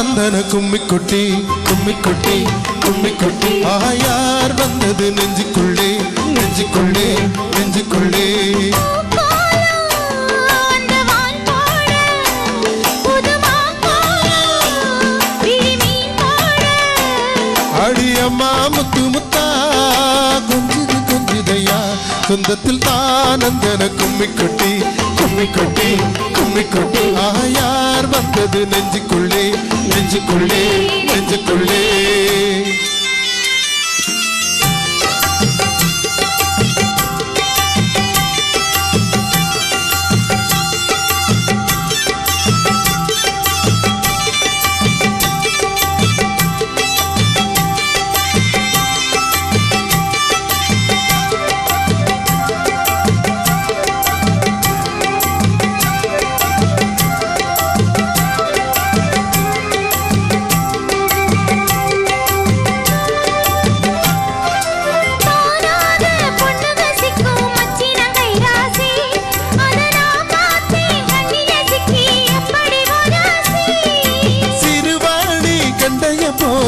நந்தன கும்மிக்குட்டி கும்மிக்குட்டி கும்மிக்குட்டி. ஆயார் வந்தது நெஞ்சுக்குள்ளே நெஞ்சுக்குள்ளே நெஞ்சுக்குள்ளே. அடியம்மா முத்து முத்தா கொஞ்சது கொஞ்சிதையா. சொந்தத்தில் தானந்தன கும்மி கொட்டி கும்மி கொட்டி கும்மி கொட்டி ஆயார் வந்தது நெஞ்சுக்குள்ளே நெஞ்சுக்குள்ளே நெஞ்சுக்குள்ளே.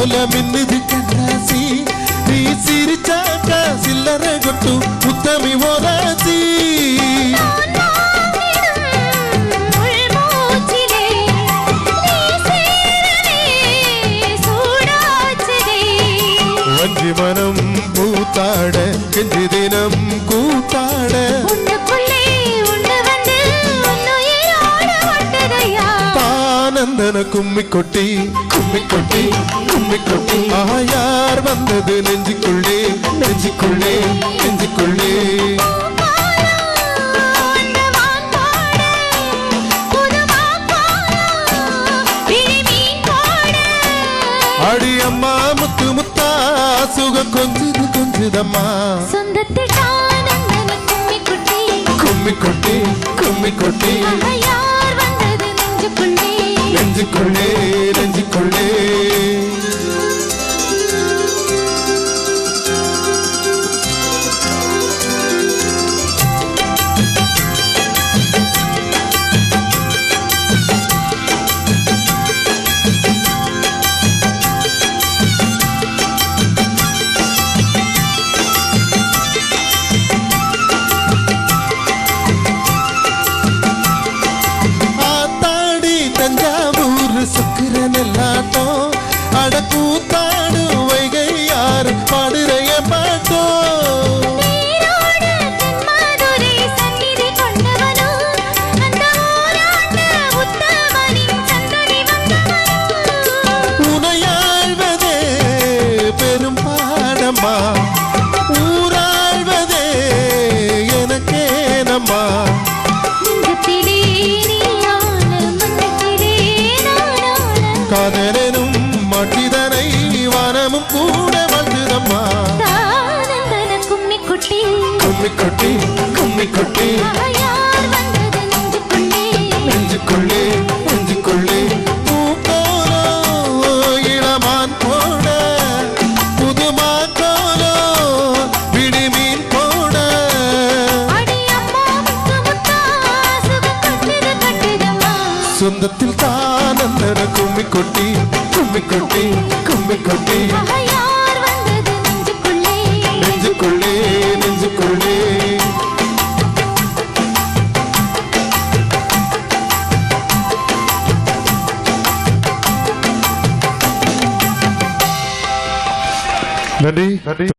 போல மின்னுது கண்ணாசி நீ சிரிச்சாக்கா சில்லற கொட்டு முத்தமி ஓராசி வஞ்சி மனம் பூத்தாட கெஞ்சி தினம் கும்மி கொட்டி கும்மி கொட்டி கும்மி கொட்டி ஆயார் வந்தது நெஞ்சுக்குள்ளே? நெஞ்சுக்குள்ளே நெஞ்சுக்குள்ளே. அடி அம்மா முத்து முத்தா சுகம் கொஞ்சது கொஞ்சதம்மா. சொந்தத்தில் கும்மி கொட்டி கும்மி கொட்டி யார் வந்தது நெஞ்சுக்குள்ளே? நெஞ்சுக்குள்ளே நெஞ்சுக்குள்ளே. பாடம்மா ஊராழ்வதே எனக்கேனம்மா காதலனும் மட்டிதனை வனமும் கூட வாழ்ந்துதம்மா தானந்தன கும்மி குட்டி கும்மி கொட்டி கும்மி கொட்டி சொந்தத்தில் தானந்தர கும்மி கொட்டி கும்மி கொட்டி கும்மி கொட்டி யார் வந்தது நெஞ்சுக்குள்ளே. நெஞ்சுக்குள்ளே நெஞ்சுக்குள்ளே. நன்றி. நன்றி.